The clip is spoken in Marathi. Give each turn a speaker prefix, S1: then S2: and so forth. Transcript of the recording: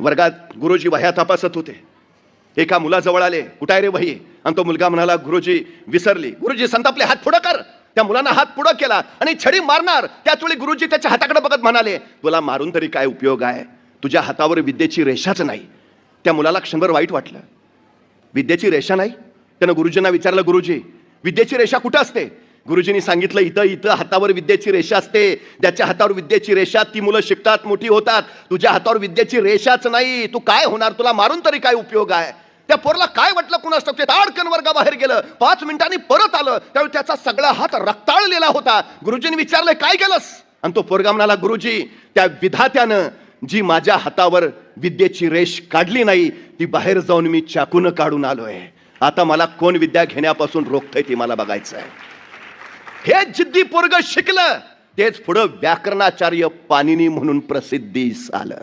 S1: वर्गात गुरुजी वह्या तपासत होते. एका मुलाजवळ आले. कुठाय रे वही. आणि तो मुलगा म्हणाला गुरुजी विसरली. गुरुजी संतापले. हात पुढं कर. त्या मुलानं हात पुढं केला आणि छडी मारणार. त्याच वेळी गुरुजी त्याच्या हाताकडे बघत म्हणाले तुला मारून तरी काय उपयोग आहे? तुझ्या हातावर विद्येची रेषाच नाही. त्या मुलाला क्षणभर वाईट वाटलं. विद्येची रेषा नाही? त्यानं गुरुजींना विचारलं गुरुजी विद्येची रेषा कुठं असते? गुरुजींनी सांगितलं इथं इथं हातावर विद्येची रेषा असते. ज्याच्या हातावर विद्येची रेषा ती मुलं शिकतात मोठी होतात. तुझ्या हातावर विद्येची रेषाच नाही. तू काय होणार? तुला मारून तरी काय उपयोग आहे? त्या पोरला काय वाटलं कुणास ठाऊक, ते ताडकन वर्गाबाहेर गेलं. पाच मिनिटांनी परत आलं. त्यावेळी त्याचा सगळा हात रक्ताळलेला होता. गुरुजींनी विचारलं काय केलंस? आणि तो पोरगा म्हणाला गुरुजी त्या विधात्यानं जी माझ्या हातावर विद्येची रेष काढली नाही ती बाहेर जाऊन मी चाकून काढून आलोय. आता मला कोण विद्या घेण्यापासून रोखतंय ती मला बघायचं आहे हे जिद्दी पोरग शिकलं तेच पुढं व्याकरणाचार्य पाणिनी म्हणून प्रसिद्धीस आलं